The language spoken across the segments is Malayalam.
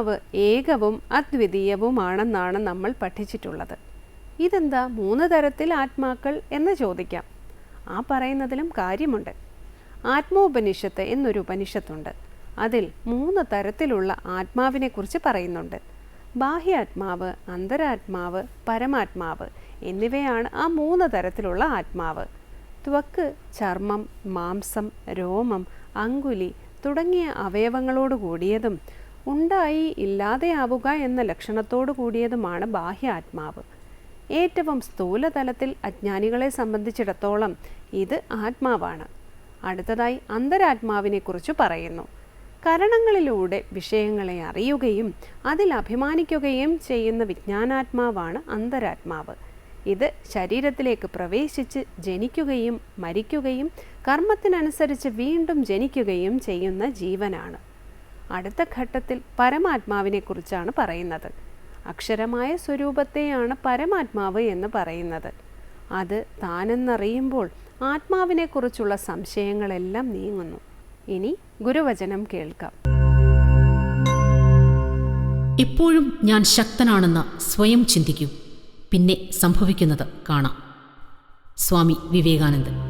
ആത്മാവ് ഏകവും അദ്വിതീയവുമാണെന്നാണ് നമ്മൾ പഠിച്ചിട്ടുള്ളത്. ഇതെന്താ മൂന്ന് തരത്തിൽ ആത്മാക്കൾ എന്ന് ചോദിക്കാം. ആ പറയുന്നതിലും കാര്യമുണ്ട്. ആത്മോപനിഷത്ത് എന്നൊരു ഉപനിഷത്തുണ്ട്. അതിൽ മൂന്ന് തരത്തിലുള്ള ആത്മാവിനെ കുറിച്ച് പറയുന്നുണ്ട്. ബാഹ്യാത്മാവ് അന്തരാത്മാവ് പരമാത്മാവ് എന്നിവയാണ് ആ മൂന്ന് തരത്തിലുള്ള ആത്മാവ്. ത്വക്ക് ചർമ്മം മാംസം രോമം അങ്കുലി തുടങ്ങിയ അവയവങ്ങളോട് കൂടിയതും ഉണ്ടായി ഇല്ലാതെയാവുക എന്ന ലക്ഷണത്തോടു കൂടിയതുമാണ് ബാഹ്യാത്മാവ്. ഏറ്റവും സ്ഥൂലതലത്തിൽ അജ്ഞാനികളെ സംബന്ധിച്ചിടത്തോളം ഇത് ആത്മാവാണ്. അടുത്തതായി അന്തരാത്മാവിനെക്കുറിച്ച് പറയുന്നു. കരണങ്ങളിലൂടെ വിഷയങ്ങളെ അറിയുകയും അതിൽ അഭിമാനിക്കുകയും ചെയ്യുന്ന വിജ്ഞാനാത്മാവാണ് അന്തരാത്മാവ്. ഇത് ശരീരത്തിലേക്ക് പ്രവേശിച്ച് ജനിക്കുകയും മരിക്കുകയും കർമ്മത്തിനനുസരിച്ച് വീണ്ടും ജനിക്കുകയും ചെയ്യുന്ന ജീവനാണ്. അടുത്ത ഘട്ടത്തിൽ പരമാത്മാവിനെക്കുറിച്ചാണ് പറയുന്നത്. അക്ഷരമായ സ്വരൂപത്തെയാണ് പരമാത്മാവ് എന്ന് പറയുന്നത്. അത് താനെന്നറിയുമ്പോൾ ആത്മാവിനെക്കുറിച്ചുള്ള സംശയങ്ങളെല്ലാം നീങ്ങുന്നു. ഇനി ഗുരുവചനം കേൾക്കാം. എപ്പോഴും ഞാൻ ശക്തനാണെന്ന് സ്വയം ചിന്തിക്കൂ. പിന്നെ സംഭവിക്കുന്നത് കാണാം. സ്വാമി വിവേകാനന്ദൻ.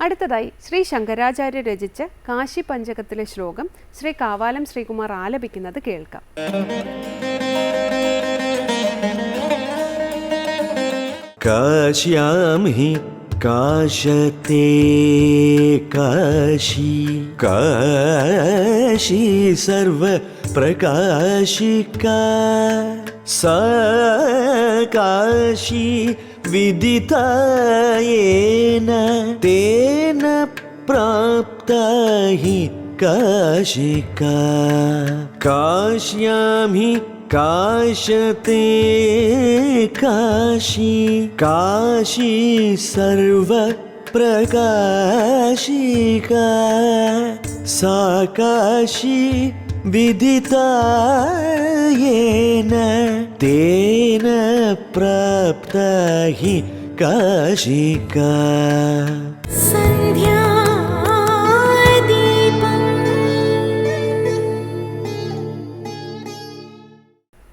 അടുത്തതായി ശ്രീ ശങ്കരാചാര്യ രചിച്ച കാശി പഞ്ചകത്തിലെ ശ്ലോകം ശ്രീ കാവാലം ശ്രീകുമാർ ആലപിക്കുന്നത് കേൾക്കാം. കാശ്യാമി കാശത്തെ കാശി കാശി സർവ പ്രകാശിക്ക സ കാശി येन तेन प्राप्ता हि काशिका। काश्यां हि काशते काशी काशी सर्वप्रकाशिका। സാകാശി വിദിതായേന തേന പ്രാപ്തഹി കാശിക.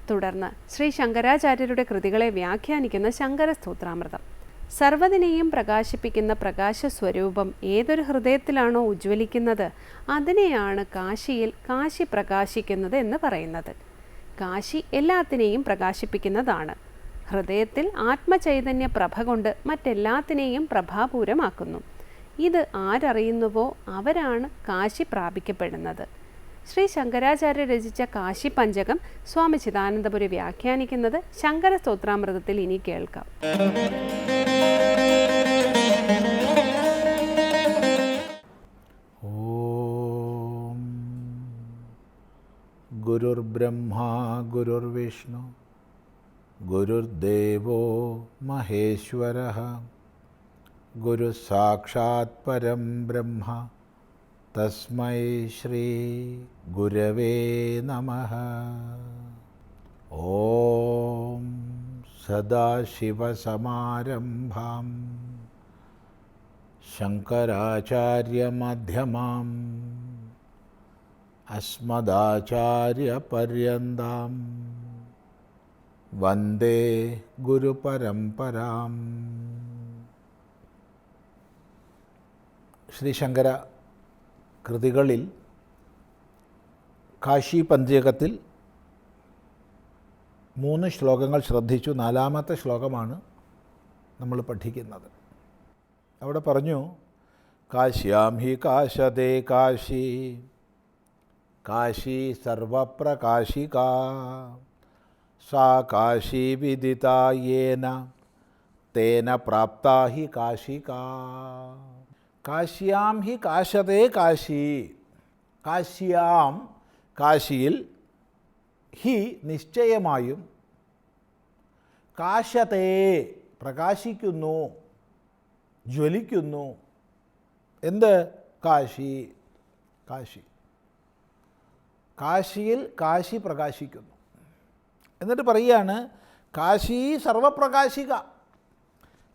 തുടർന്ന് ശ്രീ ശങ്കരാചാര്യരുടെ കൃതികളെ വ്യാഖ്യാനിക്കുന്ന ശങ്കര സ്തോത്രാമൃതം സർവതിനെയും പ്രകാശിപ്പിക്കുന്ന പ്രകാശ സ്വരൂപം ഏതൊരു ഹൃദയത്തിലാണോ ഉജ്ജ്വലിക്കുന്നത് അതിനെയാണ് കാശിയിൽ കാശി പ്രകാശിക്കുന്നത് എന്ന് പറയുന്നത്. കാശി എല്ലാത്തിനെയും പ്രകാശിപ്പിക്കുന്നതാണ്. ഹൃദയത്തിൽ ആത്മചൈതന്യ പ്രഭ കൊണ്ട് മറ്റെല്ലാത്തിനെയും പ്രഭാപൂരമാക്കുന്നു. ഇത് ആരറിയുന്നുവോ അവരാണ് കാശി പ്രാപിക്കപ്പെടുന്നത്. ശ്രീ ശങ്കരാചാര്യ രചിച്ച കാശി പഞ്ചകം സ്വാമി ചിദാനന്ദപുരി വ്യാഖ്യാനിക്കുന്നത് ശങ്കര സ്തോത്രാമൃതത്തിൽ ഇനി കേൾക്കാം. गुरुर्ब्रह्मा गुरुर्विष्णु गुरुर्देव महेश्वर गुरु साक्षात् परम ब्रह्म तस्मै श्रीगुरवे नमः ॐ शंकराचार्य शङ्कराचार्यमध्यमाम् അസ്മദാചാര്യപര്യന്താം. വന്ദേ ഗുരുപരമ്പരാം. ശ്രീശങ്കര കൃതികളിൽ കാശി പഞ്ചകത്തിൽ മൂന്ന് ശ്ലോകങ്ങൾ ശ്രദ്ധിച്ചു. നാലാമത്തെ ശ്ലോകമാണ് നമ്മൾ പഠിക്കുന്നത്. അവിടെ പറഞ്ഞു കാശ്യാം ഹി കാശതേ കാശി കാശി സർവപ്രകാശിക. സാ കാശി വിദിതായേന തേന പ്രാപ്ത ഹി കാശിക. കാശ്യാം ഹി കാശതേ കാശി. കാശ്യാം കാശിയിൽ ഹി നിശ്ചയമായും കാശതേ പ്രകാശിക്കുന്നു ജ്വലിക്കുന്നു. എന്ത്? കാശി. കാശി. കാശിയിൽ കാശി പ്രകാശിക്കുന്നു. എന്നിട്ട് പറയുകയാണ് കാശി സർവപ്രകാശിക.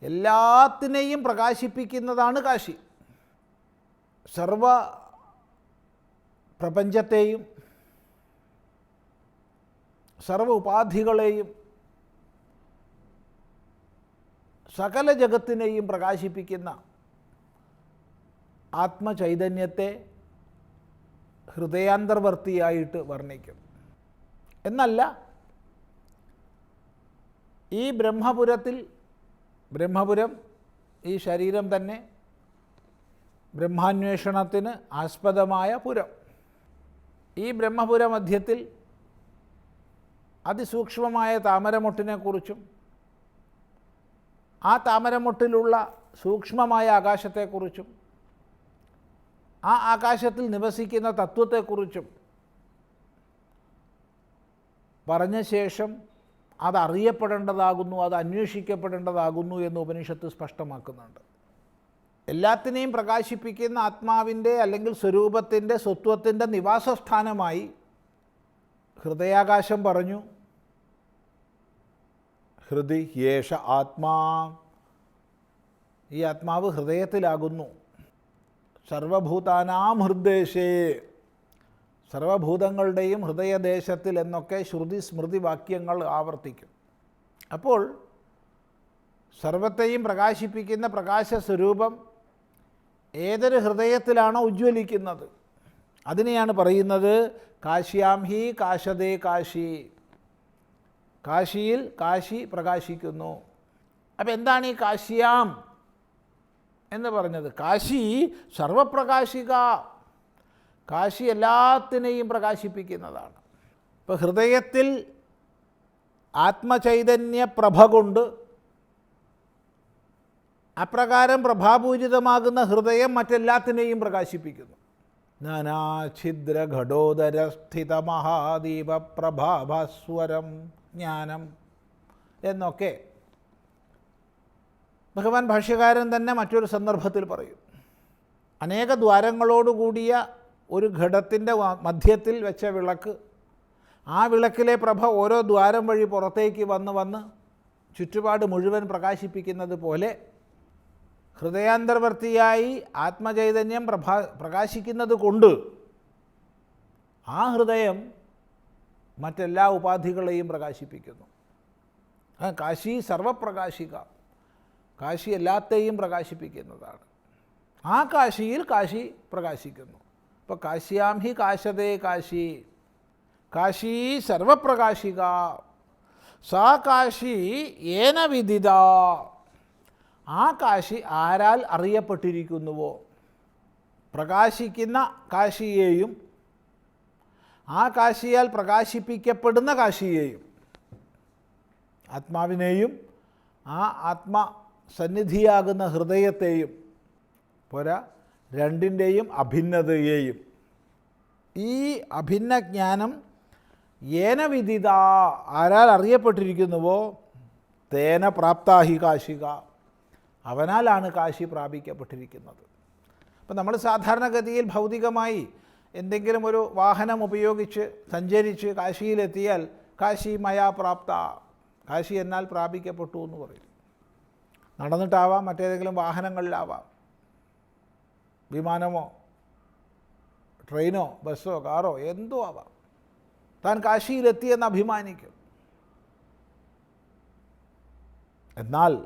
എല്ലാത്തിനെയും പ്രകാശിപ്പിക്കുന്നതാണ് കാശി. സർവ പ്രപഞ്ചത്തെയും സർവ ഉപാധികളെയും സകല ജഗത്തിനെയും പ്രകാശിപ്പിക്കുന്ന ആത്മചൈതന്യത്തെ ഹൃദയാന്തർവർത്തിയായിട്ട് വർണിക്കും. എന്നല്ല ഈ ബ്രഹ്മപുരത്തിൽ ബ്രഹ്മപുരം ഈ ശരീരം തന്നെ ബ്രഹ്മാന്വേഷണത്തിന് ആസ്പദമായ പുരം. ഈ ബ്രഹ്മപുര മധ്യത്തിൽ അതിസൂക്ഷ്മമായ താമരമൊട്ടിനെക്കുറിച്ചും ആ താമരമൊട്ടിലുള്ള സൂക്ഷ്മമായ ആകാശത്തെക്കുറിച്ചും ആ ആകാശത്തിൽ നിവസിക്കുന്ന തത്വത്തെക്കുറിച്ചും പറഞ്ഞ ശേഷം അതറിയപ്പെടേണ്ടതാകുന്നു അത് അന്വേഷിക്കപ്പെടേണ്ടതാകുന്നു എന്ന് ഉപനിഷത്ത് സ്പഷ്ടമാക്കുന്നുണ്ട്. എല്ലാത്തിനെയും പ്രകാശിപ്പിക്കുന്ന ആത്മാവിന്റെ അല്ലെങ്കിൽ സ്വരൂപത്തിന്റെ സ്വത്വത്തിന്റെ നിവാസസ്ഥാനമായി ഹൃദയാകാശം പറഞ്ഞു. ഹൃദി യേഷ ആത്മാ. ഈ ആത്മാവ് ഹൃദയത്തിലാകുന്നു. സർവഭൂതാനാം ഹൃദേശേ സർവഭൂതങ്ങളുടെയും ഹൃദയദേശത്തിൽ എന്നൊക്കെ ശ്രുതി സ്മൃതി വാക്യങ്ങൾ ആവർത്തിക്കും. അപ്പോൾ സർവത്തെയും പ്രകാശിപ്പിക്കുന്ന പ്രകാശ സ്വരൂപം ഏതൊരു ഹൃദയത്തിലാണോ ഉജ്ജ്വലിക്കുന്നത്. അതിനെയാണ് പറയുന്നത് കാശ്യാം ഹി കാശതേ കാശി. കാശിയിൽ കാശി പ്രകാശിക്കുന്നു. അപ്പോൾ എന്താണ് ഈ കാശ്യാം? എന്ന് പറഞ്ഞത്. കാശി സർവപ്രകാശിക. കാശി എല്ലാത്തിനെയും പ്രകാശിപ്പിക്കുന്നതാണ്. ഇപ്പോൾ ഹൃദയത്തിൽ ആത്മചൈതന്യ പ്രഭ കൊണ്ട് അപ്രകാരം പ്രഭാപൂരിതമാകുന്ന ഹൃദയം മറ്റെല്ലാത്തിനെയും പ്രകാശിപ്പിക്കുന്നു. നാനാഛിദ്രഘടോദരസ്ഥിത മഹാദീപ പ്രഭാഭാസ്വരം ജ്ഞാനം എന്നൊക്കെ ഭഗവാൻ ഭാഷ്യകാരൻ തന്നെ മറ്റൊരു സന്ദർഭത്തിൽ പറയും അനേക ദ്വാരങ്ങളോടുകൂടിയ ഒരു ഘടത്തിന്റെ മധ്യത്തിൽ വെച്ച വിളക്ക് ആ വിളക്കിലെ പ്രഭ ഓരോ ദ്വാരം വഴി പുറത്തേക്ക് വന്ന് വന്ന് ചുറ്റുപാട് മുഴുവൻ പ്രകാശിപ്പിക്കുന്നത് പോലെ ഹൃദയാന്തർവർത്തിയായി ആത്മചൈതന്യം പ്രഭാ പ്രകാശിക്കുന്നത് കൊണ്ട് ആ ഹൃദയം മറ്റെല്ലാ ഉപാധികളെയും പ്രകാശിപ്പിക്കുന്നു. കാശി സർവപ്രകാശിക. കാശി എല്ലാത്തെയും പ്രകാശിപ്പിക്കുന്നതാണ്. ആ കാശിയിൽ കാശി പ്രകാശിക്കുന്നു. ഇപ്പോൾ കാശ്യാം ഹി കാശതേ കാശി. കാശി സർവപ്രകാശിക. സാ കാശി ഏന വിദിത. ആ കാശി ആരാൽ അറിയപ്പെട്ടിരിക്കുന്നുവോ? പ്രകാശിക്കുന്ന കാശിയെയും ആ കാശിയാൽ പ്രകാശിപ്പിക്കപ്പെടുന്ന കാശിയെയും ആത്മാവിനെയും ആ ആത്മ സന്നിധിയാകുന്ന ഹൃദയത്തെയും പോരാ രണ്ടിന്റെയും അഭിന്നതയെയും. ഈ അഭിന്ന ജ്ഞാനം ഏന വിദിത ആരാൽ അറിയപ്പെട്ടിരിക്കുന്നുവോ? തേന പ്രാപ്താഹി കാശിക. അവനാലാണ് കാശി പ്രാപിക്കപ്പെട്ടിരിക്കുന്നത്. അപ്പം നമ്മൾ സാധാരണഗതിയിൽ ഭൗതികമായി എന്തെങ്കിലും ഒരു വാഹനം ഉപയോഗിച്ച് സഞ്ചരിച്ച് കാശിയിലെത്തിയാൽ കാശി മയാ പ്രാപ്ത. കാശി എന്നാൽ പ്രാപിക്കപ്പെട്ടു എന്ന് പറയും. നടന്നിട്ടാവാം മറ്റേതെങ്കിലും വാഹനങ്ങളിലാവാം. വിമാനമോ ട്രെയിനോ ബസ്സോ കാറോ എന്തോ ആവാം. താൻ കാശിയിലെത്തിയെന്ന് അഭിമാനിക്കും. എന്നാൽ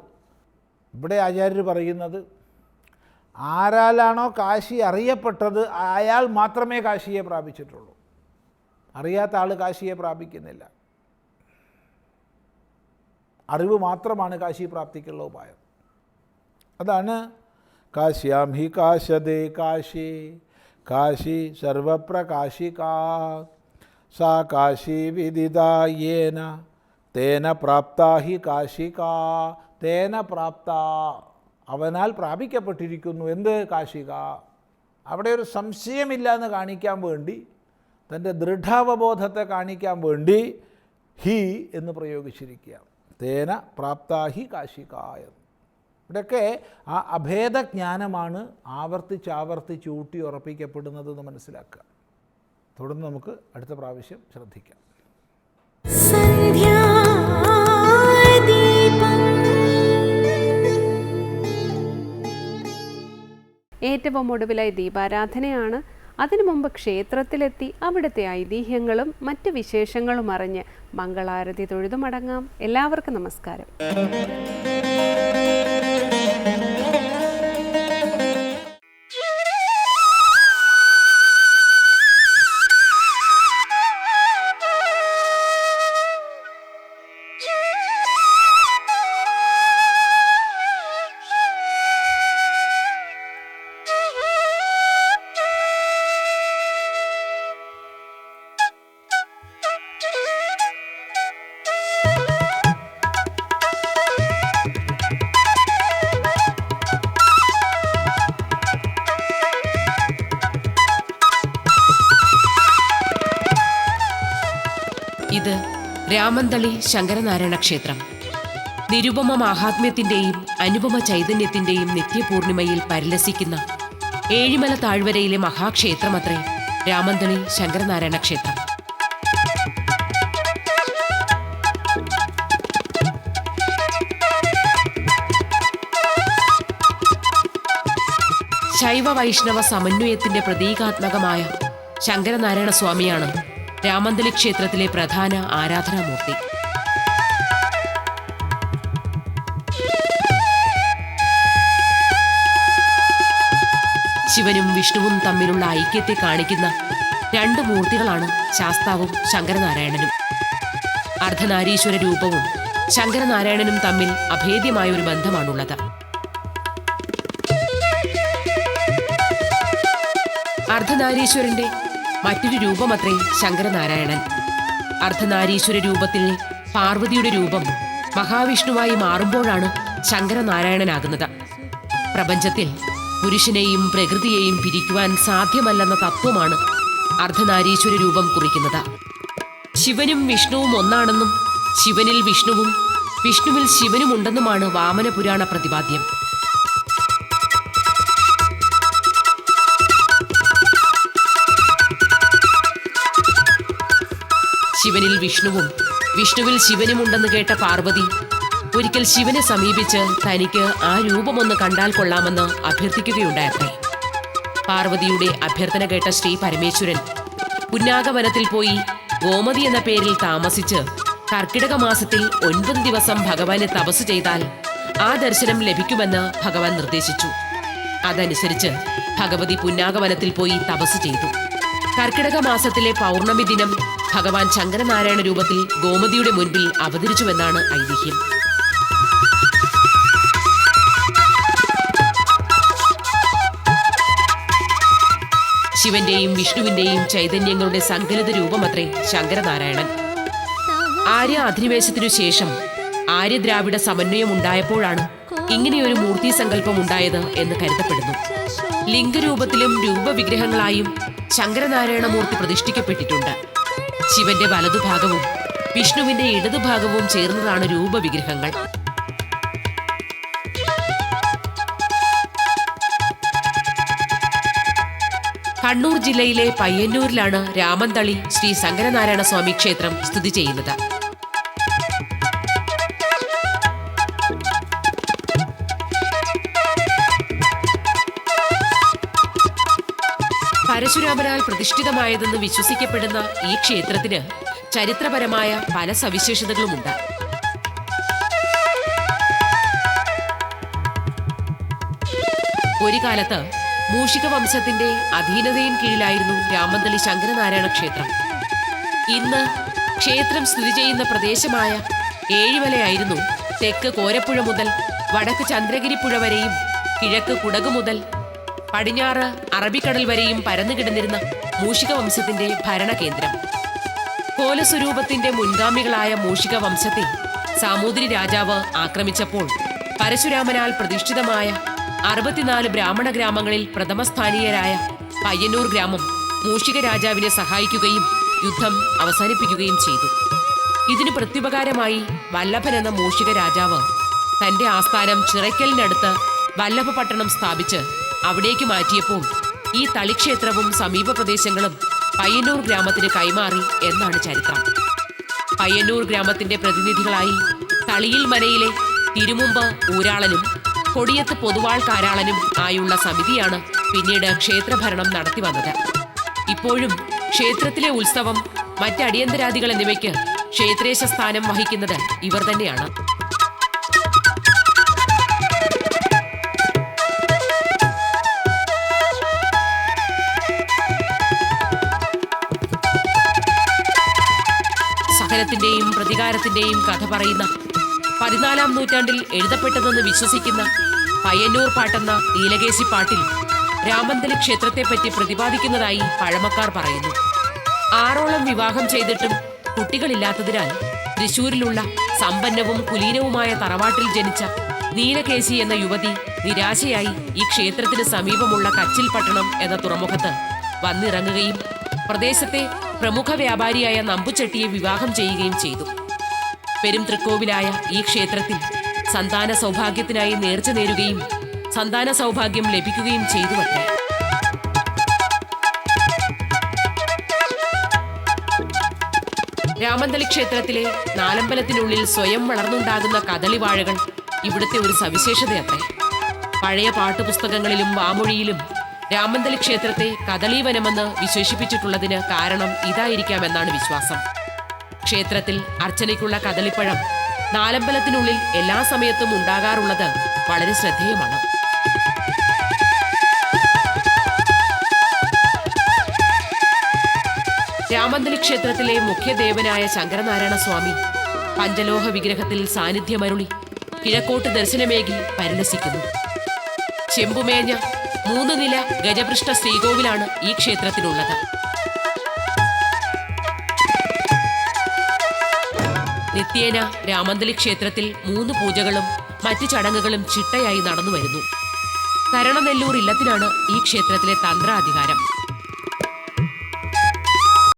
ഇവിടെ ആചാര്യർ പറയുന്നത് ആരാലാണോ കാശി അറിയപ്പെട്ടത് അയാൾ മാത്രമേ കാശിയെ പ്രാപിച്ചിട്ടുള്ളൂ. അറിയാത്ത ആൾ കാശിയെ പ്രാപിക്കുന്നില്ല. അറിവ് മാത്രമാണ് കാശി പ്രാപ്തിക്കുള്ള ഉപായം. അതാണ്. കാശ്യാം ഹി കാശദേ കാശി കാശി സർവപ്രകാശിക. സാ കാശി വിദിതായേന തേന പ്രാപ്ത ഹി കാശിക. തേന പ്രാപ്ത അവനാൽ പ്രാപിക്കപ്പെട്ടിരിക്കുന്നു. എന്ത് കാശിക? അവിടെ ഒരു സംശയമില്ല എന്ന് കാണിക്കാൻ വേണ്ടി തന്റെ ദൃഢാവബോധത്തെ കാണിക്കാൻ വേണ്ടി ഹി എന്ന് പ്രയോഗിച്ചിരിക്കുക തേന പ്രാപ്ത ഹി കാശിക എന്ന്. ഇവിടെയൊക്കെ ആ അഭേദജ്ഞാനമാണ് ആവർത്തിച്ച് ആവർത്തിച്ച് ഊട്ടി ഉറപ്പിക്കപ്പെടുന്നത് എന്ന് മനസ്സിലാക്കുക. തുടർന്ന് നമുക്ക് അടുത്ത പ്രാവശ്യം ശ്രദ്ധിക്കാം. ഏറ്റവും ഒടുവിലായി ദീപാരാധനയാണ്. അതിനു മുമ്പ് ക്ഷേത്രത്തിലെത്തി അവിടുത്തെ ഐതിഹ്യങ്ങളും മറ്റ് വിശേഷങ്ങളും അറിഞ്ഞ് മംഗളാരതി തൊഴുതുമടങ്ങാം എല്ലാവർക്കും നമസ്കാരം. രാമന്തളി ശങ്കരനാരായണ ക്ഷേത്രം. നിരുപമ മാഹാത്മ്യത്തിന്റെയും അനുപമ ചൈതന്യത്തിന്റെയും നിത്യപൂർണിമയിൽ പരിലസിക്കുന്ന ഏഴിമല താഴ്വരയിലെ മഹാക്ഷേത്രമത്രേ രാമന്തളി ശങ്കരനാരായണ ക്ഷേത്രം. ശൈവ വൈഷ്ണവ സമന്വയത്തിന്റെ പ്രതീകാത്മകമായ ശങ്കരനാരായണ സ്വാമിയാണ് രാമന്തലി ക്ഷേത്രത്തിലെ പ്രധാന ആരാധനാമൂർത്തി. ശിവനും വിഷ്ണുവും തമ്മിലുള്ള ഐക്യത്തെ കാണിക്കുന്ന രണ്ട് മൂർത്തികളാണ് ശാസ്താവും ശങ്കരനാരായണനും. അർദ്ധനാരീശ്വര രൂപവും ശങ്കരനാരായണനും തമ്മിൽ അഭേദ്യമായ ഒരു ബന്ധമാണുള്ളത്. അർദ്ധനാരീശ്വരന്റെ മറ്റൊരു രൂപമത്രേ ശങ്കരനാരായണൻ. അർദ്ധനാരീശ്വര രൂപത്തിൽ പാർവതിയുടെ രൂപം മഹാവിഷ്ണുവായി മാറുമ്പോഴാണ് ശങ്കരനാരായണനാകുന്നത്. പ്രപഞ്ചത്തിൽ പുരുഷനെയും പ്രകൃതിയെയും പിരിക്കുവാൻ സാധ്യമല്ലെന്ന തത്വമാണ് അർദ്ധനാരീശ്വര രൂപം കുറിക്കുന്നത്. ശിവനും വിഷ്ണുവും ഒന്നാണെന്നും ശിവനിൽ വിഷ്ണുവും വിഷ്ണുവിൽ ശിവനുമുണ്ടെന്നുമാണ് വാമന പുരാണ പ്രതിപാദ്യം ശിവനിൽ വിഷ്ണുവും വിഷ്ണുവിൽ ശിവനുമുണ്ടെന്ന് കേട്ട പാർവതി ഒരിക്കൽ ശിവനെ സമീപിച്ച് തനിക്ക് ആ രൂപമൊന്ന് കണ്ടാൽ കൊള്ളാമെന്ന് അഭ്യർത്ഥിക്കുകയുണ്ടായത്രേ പാർവതിയുടെ അഭ്യർത്ഥന കേട്ട ശ്രീ പരമേശ്വരൻ പുന്നാഗവനത്തിൽ പോയി ഗോമതി എന്ന പേരിൽ താമസിച്ച് കർക്കിടക മാസത്തിൽ ഒൻപത് ദിവസം ഭഗവാനെ തപസ് ചെയ്താൽ ആ ദർശനം ലഭിക്കുമെന്ന് ഭഗവാൻ നിർദ്ദേശിച്ചു. അതനുസരിച്ച് ഭഗവതി പുന്നാഗവനത്തിൽ പോയി തപസ് ചെയ്തു. കർക്കിടക മാസത്തിലെ പൗർണമി ദിനം ഭഗവാൻ ശങ്കരനാരായണ രൂപത്തിൽ ഗോമതിയുടെ മുൻപിൽ അവതരിച്ചുവെന്നാണ് ഐതിഹ്യം. ശിവന്റെയും വിഷ്ണുവിന്റെയും ചൈതന്യങ്ങളുടെ സങ്കലിത രൂപമത്രേ ശങ്കരനാരായണൻ. ആര്യ അധിനിവേശത്തിനു ശേഷം ആര്യദ്രാവിഡ സമന്വയം ഉണ്ടായപ്പോഴാണ് ഇങ്ങനെയൊരു മൂർത്തി സങ്കല്പം ഉണ്ടായത് എന്ന് കരുതപ്പെടുന്നു. ലിംഗരൂപത്തിലും രൂപവിഗ്രഹങ്ങളായും ശങ്കരനാരായണ മൂർത്തി പ്രതിഷ്ഠിക്കപ്പെട്ടിട്ടുണ്ട്. ശിവന്റെ വലതുഭാഗവും വിഷ്ണുവിന്റെ ഇടതുഭാഗവും ചേർന്നതാണ് രൂപവിഗ്രഹങ്ങൾ. കണ്ണൂർ ജില്ലയിലെ പയ്യന്നൂരിലാണ് രാമന്തളി ശ്രീ ശങ്കരനാരായണ സ്വാമി ക്ഷേത്രം സ്ഥിതി ചെയ്യുന്നത്. പരശുരാമനാൽ പ്രതിഷ്ഠിതമായതെന്ന് വിശ്വസിക്കപ്പെടുന്ന ഈ ക്ഷേത്രത്തിന് ചരിത്രപരമായ പല സവിശേഷതകളുമുണ്ട്. ഒരു കാലത്ത് മൂഷിക വംശത്തിന്റെ അധീനതയിൻ കീഴിലായിരുന്നു രാമന്തളി ശങ്കരനാരായണ ക്ഷേത്രം. ഇന്ന് ക്ഷേത്രം സ്ഥിതി ചെയ്യുന്ന പ്രദേശമായ ഏഴിമലയായിരുന്നു തെക്ക് കോരപ്പുഴ മുതൽ വടക്ക് ചന്ദ്രഗിരിപ്പുഴ വരെയും കിഴക്ക് കുടക് മുതൽ പടിഞ്ഞാറ് അറബിക്കടൽ വരെയും പരന്നു കിടന്നിരുന്ന മൂഷിക വംശത്തിന്റെ ഭരണകേന്ദ്രം. കോലസ്വരൂപത്തിന്റെ മുൻഗാമികളായ മൂഷിക വംശത്തെ സാമൂതിരി രാജാവ് ആക്രമിച്ചപ്പോൾ പരശുരാമനാൽ പ്രതിഷ്ഠിതമായ അറുപത്തിനാല് ബ്രാഹ്മണ ഗ്രാമങ്ങളിൽ പ്രഥമസ്ഥാനീയരായ പയ്യന്നൂർ ഗ്രാമം മൂഷിക രാജാവിനെ സഹായിക്കുകയും യുദ്ധം അവസാനിപ്പിക്കുകയും ചെയ്തു. ഇതിന് പ്രത്യുപകാരമായി വല്ലഭൻ എന്ന മൂഷിക രാജാവ് തന്റെ ആസ്ഥാനം ചിറയ്ക്കലിനടുത്ത് വല്ലഭപട്ടണം സ്ഥാപിച്ച് അവിടേക്ക് മാറ്റിയപ്പോൾ ഈ തളിക്ഷേത്രവും സമീപ പ്രദേശങ്ങളും പയ്യന്നൂർ ഗ്രാമത്തിന് കൈമാറി എന്നാണ് ചരിത്രം. പയ്യന്നൂർ ഗ്രാമത്തിന്റെ പ്രതിനിധികളായി തളിയിൽ മനയിലെ തിരുമുമ്പ് ഊരാളനും കൊടിയത്ത് പൊതുവാൾ കാരാളനും ആയുള്ള സമിതിയാണ് പിന്നീട് ക്ഷേത്രഭരണം നടത്തി വന്നത്. ഇപ്പോഴും ക്ഷേത്രത്തിലെ ഉത്സവം മറ്റടിയന്തരാദികൾ എന്നിവയ്ക്ക് ക്ഷേത്രേശ സ്ഥാനം വഹിക്കുന്നത് ഇവർ തന്നെയാണ്. സഹനത്തിന്റെയും പ്രതികാരത്തിന്റെയും കഥ പറയുന്ന പതിനാലാം നൂറ്റാണ്ടിൽ എഴുതപ്പെട്ടതെന്ന് വിശ്വസിക്കുന്ന പയ്യന്നൂർ പാട്ടെന്ന നീലകേശി പാട്ടിൽ രാമന്തലി ക്ഷേത്രത്തെപ്പറ്റി പ്രതിപാദിക്കുന്നതായി പഴമക്കാർ പറയുന്നു. ആറോളം വിവാഹം ചെയ്തിട്ടും കുട്ടികളില്ലാത്തതിനാൽ തൃശൂരിലുള്ള സമ്പന്നവും കുലീനവുമായ തറവാട്ടിൽ ജനിച്ച നീലകേശി എന്ന യുവതി നിരാശയായി ഈ ക്ഷേത്രത്തിന് സമീപമുള്ള കച്ചിൽ പട്ടണം എന്ന തുറമുഖത്ത് വന്നിറങ്ങുകയും പ്രദേശത്തെ പ്രമുഖ വ്യാപാരിയായ നമ്പുചെട്ടിയെ വിവാഹം ചെയ്യുകയും ചെയ്തു. പെരും തൃക്കോവിലായ ഈ ക്ഷേത്രത്തിൽ സന്താന സൗഭാഗ്യത്തിനായി നേർച്ച നേരുകയും സന്താന സൗഭാഗ്യം ലഭിക്കുകയും ചെയ്തു അത്രേ രാമന്തളി ക്ഷേത്രത്തിലെ നാലമ്പലത്തിനുള്ളിൽ സ്വയം വളർന്നുണ്ടാകുന്ന കദളിവാഴകൾ ഇവിടുത്തെ ഒരു സവിശേഷതയത്രേ. പഴയ പാട്ടുപുസ്തകങ്ങളിലും വാമൊഴിയിലും രാമന്തളി ക്ഷേത്രത്തെ കദളീവനമെന്ന് വിശേഷിപ്പിച്ചിട്ടുള്ളതിന് കാരണം ഇതായിരിക്കാമെന്നാണ് വിശ്വാസം. ക്ഷേത്രത്തിൽ അർച്ചനയ്ക്കുള്ള കദളിപ്പഴം നാലമ്പലത്തിനുള്ളിൽ എല്ലാ സമയത്തും ഉണ്ടാകാറുള്ളത് വളരെ ശ്രദ്ധേയമാണ്. രാമന്തലി ക്ഷേത്രത്തിലെ മുഖ്യദേവനായ ശങ്കരനാരായണ സ്വാമി പഞ്ചലോഹ വിഗ്രഹത്തിൽ സാന്നിധ്യമരുളി കിഴക്കോട്ട് ദർശനമേകി പരിലസിക്കുന്നു ചെമ്പുമേഞ്ഞ മൂന്ന് നില ഗജപൃഷ്ഠ ശ്രീകോവിലാണ് ഈ ക്ഷേത്രത്തിനുള്ളത് നിത്യേന രാമന്തലി ക്ഷേത്രത്തിൽ മൂന്ന് പൂജകളും മറ്റ് ചടങ്ങുകളും ചിട്ടയായി നടന്നു വരുന്നു കരണനെല്ലൂർ ഇല്ലത്തിനാണ് ഈ ക്ഷേത്രത്തിലെ തന്ത്രാധികാരം.